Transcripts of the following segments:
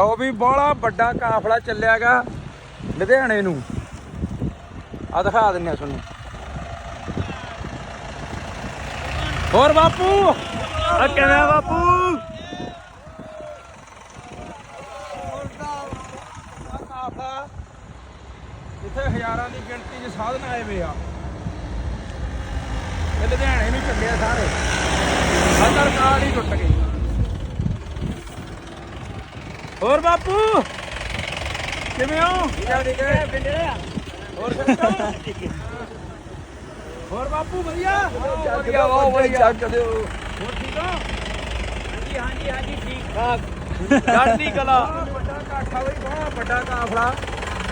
ਲਓ ਵੀ ਬੜਾ ਵੱਡਾ ਕਾਫਲਾ ਚੱਲਿਆਗਾ ਲੁਧਿਆਣੇ ਨੂੰ। ਆ ਦਿਖਾ ਦਿੰਨੇ ਆ ਤੁਹਾਨੂੰ। ਹੋਰ ਬਾਪੂ ਆ ਕਿਵੇਂ ਬਾਪੂ? ਕਾਫਲਾ, ਇੱਥੇ ਹਜ਼ਾਰਾਂ ਦੀ ਗਿਣਤੀ 'ਚ ਸਾਧਨ ਆਏ ਵੇ ਆ। ਇਹ ਲੁਧਿਆਣੇ ਨੂੰ ਚੱਲਿਆ ਸਾਰੇ। ਆਧਾਰ ਕਾਰਡ ਹੀ ਟੁੱਟ ਗਏ ਹੋਰ ਬਾਪੂ। ਕਿਵੇਂ ਹੋ? ਠੀਕ ਹੈ ਹੋਰ ਹੋਰ ਬਾਪੂ ਵਧੀਆ? ਵਧੀਆ ਬਹੁਤ ਵਧੀਆ। ਚੱਕ ਦਿਓ ਹੋਰ ਠੀਕ ਹੋ? ਹਾਂਜੀ ਹਾਂਜੀ ਹਾਂਜੀ ਠੀਕ ਠਾਕ। ਚੜ੍ਹਦੀ ਕਲਾ। ਵੱਡਾ ਕਾਠਾ ਬਈ ਬਹੁਤ ਵੱਡਾ ਕਾਫਲਾ।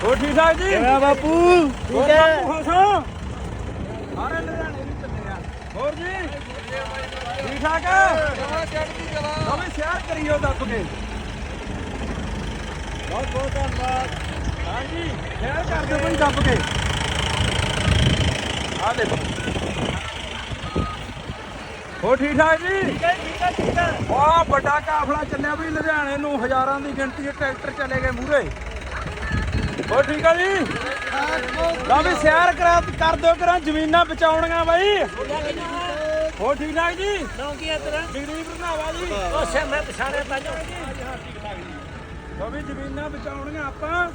ਹੋਰ ਠੀਕ ਠਾਕ ਜੀ? ਕਿਵੇਂ ਆ ਬਾਪੂ? ਠੀਕ ਹੈ। ਹਸੋ ਸਾਰੇ ਲੁਧਿਆਣੇ ਨੂੰ ਚੱਲੇ ਆ। ਹੋਰ ਜੀ? ਠੀਕ ਠਾਕ ਚੜ੍ਹਦੀ ਕਲਾ। ਨਵੇਂ ਸ਼ਹਿਰ ਕਰੀਓ ਦੱਬ ਕੇ। ਬਹੁਤ ਬਹੁਤ ਧੰਨਵਾਦ। ਹਾਂਜੀ ਸ਼ਹਿਰ ਕਰ ਦਿਓ ਬਈ ਦੱਬ ਕੇ। ਆ ਦੇਖੋ। ਹੋ ਠੀਕ ਠਾਕ ਜੀ? ਠੀਕ ਹੈ ਠੀਕ ਹੈ ਠੀਕ ਹੈ। ਬਹੁਤ ਵੱਡਾ ਕਾਫਲਾ ਚੱਲਿਆ ਬਈ ਲੁਧਿਆਣੇ ਨੂੰ। ਹਜ਼ਾਰਾਂ ਦੀ ਗਿਣਤੀ 'ਚ ਟਰੈਕਟਰ ਚਲੇ ਗਏ ਮੂਰੇ ਹੋ ਠੀਕ ਆ ਜੀ? ਲਾ ਵੀ ਸਿਆਰ ਕਰਾ ਕਰ ਦਿਓ ਕਰਾਂ ਜ਼ਮੀਨਾਂ ਬਚਾਉਣੀਆਂ ਬਾਈ। ਹੋ ਠੀਕ ਠਾਕ ਜੀ? ਹੈ ਤੇਰਾ। ਜਗਦੀਪ ਰੰਧਾਵਾ ਜੀ। ਉਹ ਸੇ ਮੈਂ ਪਛਾਣਿਆ ਤਾਜੋ ਵੀ ਜ਼ਮੀਨਾਂ ਬਚਾਉਣੀਆਂ ਆਪਾਂ।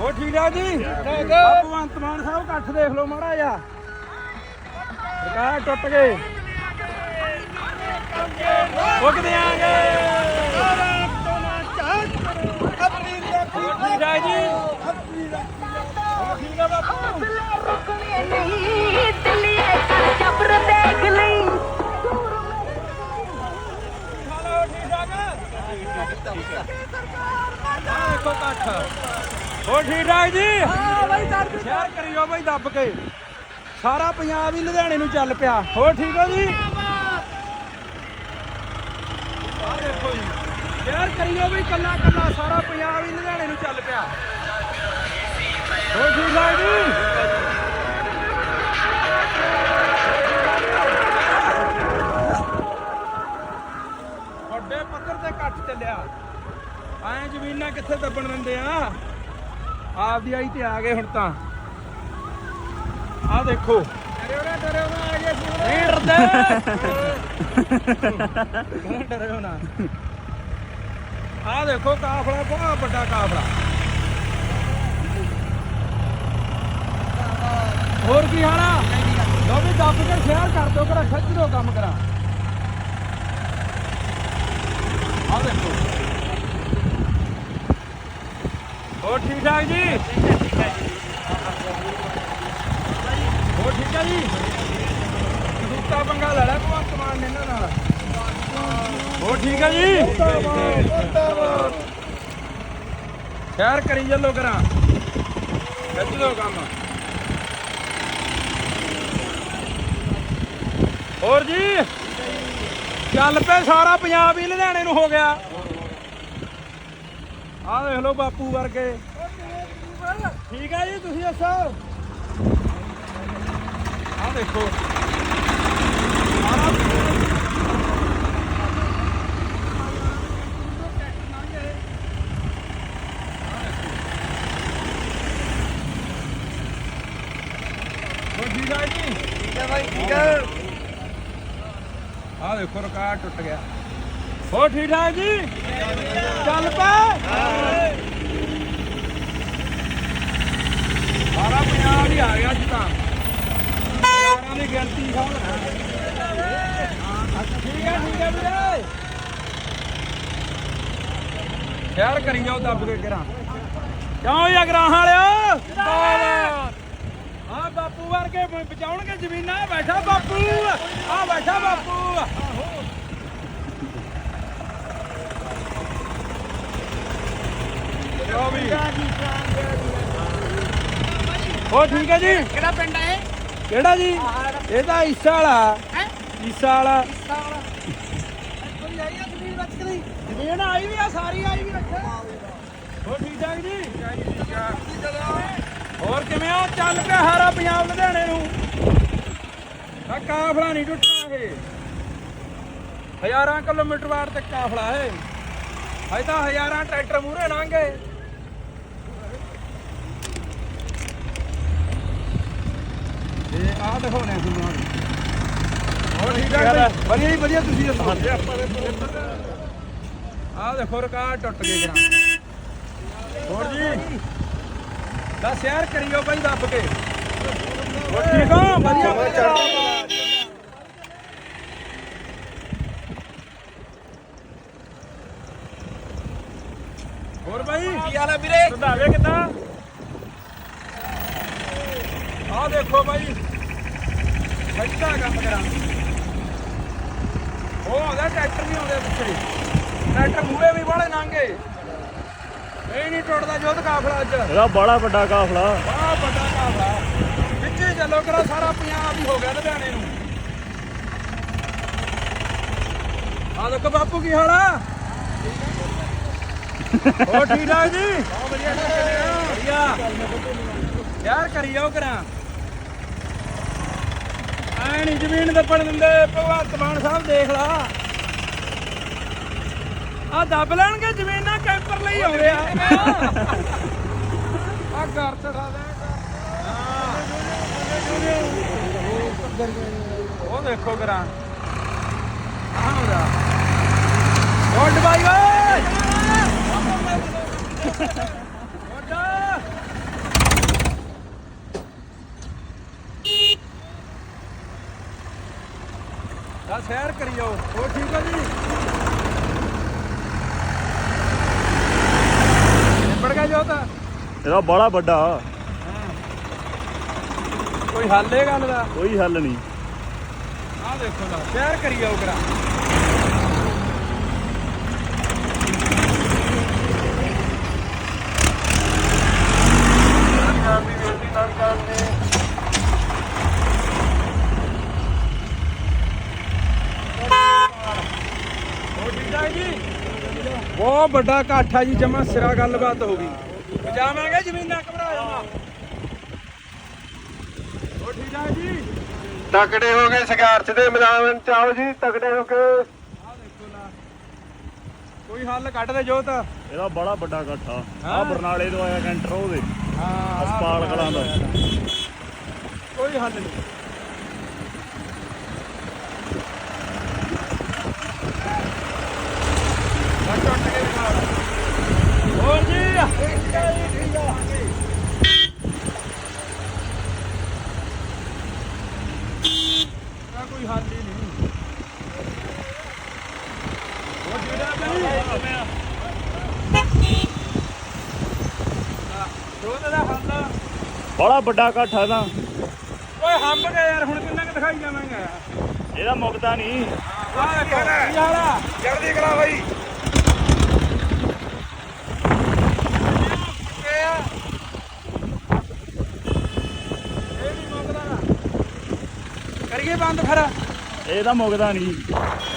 ਹੋ ਠੀਕ ਠਾਕ ਜੀ। ਭਗਵੰਤ ਮਾਨ ਸਾਹਿਬ ਇਕੱਠ ਦੇਖ ਲਓ ਮਾੜਾ ਜਿਹਾ। ਰਿਕਾਰਡ ਟੁੱਟ ਗਏ। ਉੱਗ ਦਿਆਂਗੇ ਹੋ ਠੀਕ ਠਾਕ ਜੀ? ਕੱਠ ਹੋ ਠੀਕ ਠਾਕ ਜੀ? ਹਾਂ ਬਾਈ ਦੱਬ ਸ਼ੇਅਰ ਕਰਿਓ ਬਾਈ ਦੱਬ ਕੇ। ਸਾਰਾ ਪੰਜਾਬ ਹੀ ਲੁਧਿਆਣੇ ਨੂੰ ਚੱਲ ਪਿਆ। ਹੋ ਠੀਕ ਹੋ ਜੀ? ਆ ਦੇਖੋ ਜੀ। ਸ਼ੇਅਰ ਕਰਿਓ ਬਈ ਕੱਲਾ ਕੱਲਾ ਸਾਰਾ ਪੰਜਾਬ ਹੀ ਲੁਧਿਆਣੇ ਨੂੰ ਚੱਲ ਪਿਆ। ਹੋ ਠੀਕ ਠਾਕ ਜੀ? ਜ਼ਮੀਨਾਂ ਕਿੱਥੇ ਦੱਬਣ ਦਿੰਦੇ ਆ? ਆਪਦੀ ਆਈ ਤੇ ਆ ਗਏ ਹੁਣ ਤਾਂ। ਆ ਦੇਖੋ। ਡਰਿਓ ਨਾ ਡਰਿਓ ਨਾ ਆ ਗਏ ਸੀ ਨਹੀਂ ਡਰਦੇ। ਡਰਿਓ ਨਾ ਆ ਦੇਖੋ ਕਾਫਲਾ ਬਹੁਤ ਵੱਡਾ ਕਾਫਲਾ। ਹੋਰ ਕੀ ਹਾਲ ਲੋ ਵੀ ਦੱਬ ਕੇ ਸ਼ੇਅਰ ਕਰ ਦਿਓ ਕਰਾ ਖਿੱਚ ਦਿਓ ਕੰਮ ਕਰਾ। ਆ ਦੇਖੋ। ਹੋਰ ਠੀਕ ਠਾਕ ਜੀ? ਹੋਰ ਠੀਕ ਆ ਜੀ? ਦੁੱਤਾ ਪੰਗਾ ਲੈ ਲਿਆ ਭਗਵੰਤ ਮਾਨ ਨੇ ਇਹਨਾਂ ਨਾਲ। ਹੋਰ ਠੀਕ ਆ ਜੀ? ਸ਼ੇਅਰ ਕਰੀ ਚੱਲੋ ਕਰਾਂ ਖਿੱਚ ਦਿਓ ਕੰਮ। ਹੋਰ ਜੀ? ਚੱਲ ਪਏ ਸਾਰਾ ਪੰਜਾਬ ਹੀ ਲੁਧਿਆਣੇ ਨੂੰ ਹੋ ਗਿਆ। ਆਹ ਦੇਖ ਲਓ ਬਾਪੂ ਵਰਗੇ। ਠੀਕ ਆ ਜੀ ਤੁਸੀਂ ਦੱਸੋ? ਆਹ ਦੇਖੋ। ਆ ਹੈ ਹੈ ਦੇਖੋ ਰਿਕਾਰਡ ਟੁੱਟ ਗਿਆ। ਹੋਰ ਠੀਕ ਠਾਕ ਜੀ? ਚੱਲ ਪਏ ਸਾਰਾ ਪੰਜਾਬ ਹੀ ਆ ਗਿਆ ਅੱਜ ਤਾਂ। ਹਜ਼ਾਰਾਂ ਦੀ ਗਿਣਤੀ ਸਭ ਠੀਕ ਹੈ ਠੀਕ ਹੈ ਵੀਰੇ। ਸ਼ੇਅਰ ਕਰੀ ਜਾਓ ਦੱਬ ਕੇ ਕਰਾਂ ਕਿਉਂ ਯਾ ਗਰਾਹਾਂ ਵਾਲਿਓ? ਜਿੰਦਾਬਾਦ। ਆ ਬਾਪੂ ਵਰਗੇ ਬਚਾਉਣਗੇ ਜ਼ਮੀਨਾਂ। ਆਹ ਬੈਠਾ ਬਾਪੂ। ਆ ਬੈਠਾ ਬਾਪੂ। ਲਓ ਵੀ। ਹੋ ਠੀਕ ਹੈ ਜੀ? ਕਿਹੜਾ ਪਿੰਡ ਹੈ ਕਿਹੜਾ ਜੀ? ਇਹ ਤਾਂ ਈਸਾ ਵਾਲਾ। ਹੈ? ਈਸਾ ਵਾਲਾ। ਕੋਈ ਆਈ ਆ ਜ਼ਮੀਨ ਵਿੱਚ ਕਿ ਨਹੀਂ ਜ਼ਮੀਨ ਆਈ ਵੀ ਆ ਸਾਰੀ ਆਈ ਵੀ ਅੱਛਾ ਹੋ ਠੀਕ ਠਾਕ ਜੀ? ਹੋਰ ਕਿਵੇਂ ਆ? ਚੱਲ ਪਿਆ ਹਾਰਾ ਪੰਜਾਬ ਲੁਧਿਆਣੇ ਨੂੰ। ਆ ਕਾਫਲਾ ਨਹੀਂ ਟੁੱਟਣਾ ਇਹ। ਹਜ਼ਾਰਾਂ ਕਿਲੋਮੀਟਰ ਵਾਰ ਤੱਕ ਕਾਫਲਾ ਹੈ ਤਾਂ ਹਜ਼ਾਰਾਂ ਟਰੈਕਟਰ ਮੂਰੇ ਲੰਘੇ ਇਹ ਆਹ ਦਿਖਾਉਣੇ ਆ ਤੁਹਾਨੂੰ ਹੋਰ ਠੀਕ ਠਾਕ ਜੀ? ਵਧੀਆ ਜੀ ਵਧੀਆ ਤੁਸੀਂ ਦੱਸੋ? ਹਾਂਜੀ ਆਪਾਂ ਆਹ ਦੇਖੋ ਰਕਾਰਡ ਟੁੱਟ ਗਏ ਜਰਾ ਹੋਰ ਜੀ? ਦੱਸ ਯਾਰ ਕਰਿਓ ਬਾਈ ਦੱਬ ਕੇ। ਹੋਰ ਠੀਕ ਹੋ? ਵਧੀਆ ਵਧੀਆ ਹੋਰ ਬਾਈ ਕੀ ਹਾਲ ਹੈ ਵੀਰੇ ਸੰਧਾਵੇ ਕਿੱਦਾਂ ਆਹ ਦੇਖੋ ਬਾਈ ਸੱਚਾ ਕੰਮ ਕਰਾਂ। ਉਹ ਆਉਂਦਾ ਟਰੈਕਟਰ ਨਹੀਂ ਆਉਂਦੇ ਪਿੱਛੇ। ਟਰੈਕਟਰ ਮੂਹਰੇ ਵੀ ਬਾਹਲੇ ਨਾਂਗੇ। ਇਹ ਨਹੀਂ ਟੁੱਟਦਾ ਜੋਤ ਕਾਫਲਾ ਅੱਜ। ਇਹਦਾ ਬੜਾ ਵੱਡਾ ਕਾਫਲਾ। ਬੜਾ ਵੱਡਾ ਕਾਫਲਾ। ਵਿੱਚੇ ਚੱਲੋ ਕਰਾ ਸਾਰਾ ਪੰਜਾਬ ਹੀ ਹੋ ਗਿਆ ਲੁਧਿਆਣੇ ਨੂੰ। ਆ ਦੇਖੋ ਬਾਪੂ ਕੀ ਹਾਲ ਆ? ਹੋਰ ਠੀਕ ਠਾਕ ਜੀ? ਬਹੁਤ ਵਧੀਆ ਵਧੀਆ। ਯਾਰ ਕਰੀ ਜਾਓ ਕਰਾਂ ਐ ਨਹੀਂ ਜ਼ਮੀਨ ਦੱਪਣ ਦਿੰਦੇ ਭਗਵੰਤ ਮਾਨ ਸਾਹਿਬ ਦੇਖ ਲਾ। ਆ ਦੱਬ ਲੈਣਗੇ ਜ਼ਮੀਨਾਂ ਕੈਂਪਰ ਲਈ ਆਉਂਦੇ ਆ। ਆ ਘਰ ਚੜਾ ਦੇ। ਉਹ ਦੇਖੋ ਕਰਾਂ ਆਹ ਹੁੰਦਾ ਗੁੱਡ ਬਾਈ ਓਏ ਗੁੱਡ ਸੈਰ ਕਰੀ ਜਾਓ। ਹੋਰ ਠੀਕ ਹੋ ਜੀ? ਨਿਬੜ ਗਿਆ ਜੋ ਤਾਂ। ਇਹਦਾ ਬੜਾ ਵੱਡਾ। ਕੋਈ ਹੱਲ ਇਹ ਗੱਲ ਦਾ ਕੋਈ ਹੱਲ ਨਹੀਂ। ਆਹ ਦੇਖੋ ਨਾ ਸੈਰ ਕਰੀ ਜਾਓ ਕਰਾ ਹੋਰ ਠੀਕ ਠਾਕ ਜੀ ਬਹੁਤ ਵੱਡਾ ਇਕੱਠ ਆ ਜੀ ਜਮਾ ਸਿਰਾ ਗੱਲਬਾਤ ਹੋ ਗਈ। ਬਚਾਵਾਂਗੇ ਜ਼ਮੀਨਾਂ ਘਬਰਾ ਜਾਣਾ ਹੋਰ ਠੀਕ ਠਾਕ ਜੀ? ਤਕੜੇ ਹੋ ਗਏ ਸੰਘਰਸ਼ ਦੇ ਮੈਦਾਨ ਚ ਆਓ ਜੀ ਤਕੜੇ ਹੋ ਕੇ। ਕੋਈ ਹੱਲ ਕੱਢ ਦੇ ਜੋਤ। ਇਹਦਾ ਬੜਾ ਵੱਡਾ ਇਕੱਠ ਆ। ਆ ਬਰਨਾਲੇ ਤੋਂ ਆਇਆ ਕੈਂਟਰ ਉਹਦੇ। ਹਾਂ ਹਸਪਾਲ ਕਲਾਂ ਦਾ। ਕੋਈ ਹੱਲ ਨਹੀਂ। ਟੁੱਟ ਕੇ ਦਿਖਾ ਹੋਰ ਜੀ। ਕੋਈ ਹੱਲ ਹੀ ਨਹੀਂ। ਹੋਰ ਜਿਹੜਾ ਨਹੀਂ। ਦੋਨੇ ਦਾ ਹੱਲ ਬੜਾ ਵੱਡਾ ਇਕੱਠ ਆ ਇਹਦਾ। ਓਏ ਹੰਬ ਗਿਆ ਯਾਰ ਹੁਣ ਕਿੰਨਾ ਕੁ ਦਿਖਾਈ ਜਾਵਾਂਗਾ? ਇਹਦਾ ਮੁੱਕਦਾ ਨਹੀਂ। ਆਹ ਦੇਖੋ ਕੀ ਹਾਲ ਆ? ਚੜ੍ਹਦੀ ਕਲਾ ਬਾਈ ਇਹ ਆ ਇਹ ਨਹੀਂ ਮੁੱਕਦਾ ਕਰੀਏ ਬੰਦ ਫਿਰ? ਤਾਂ ਮੁੱਕਦਾ ਨਹੀਂ।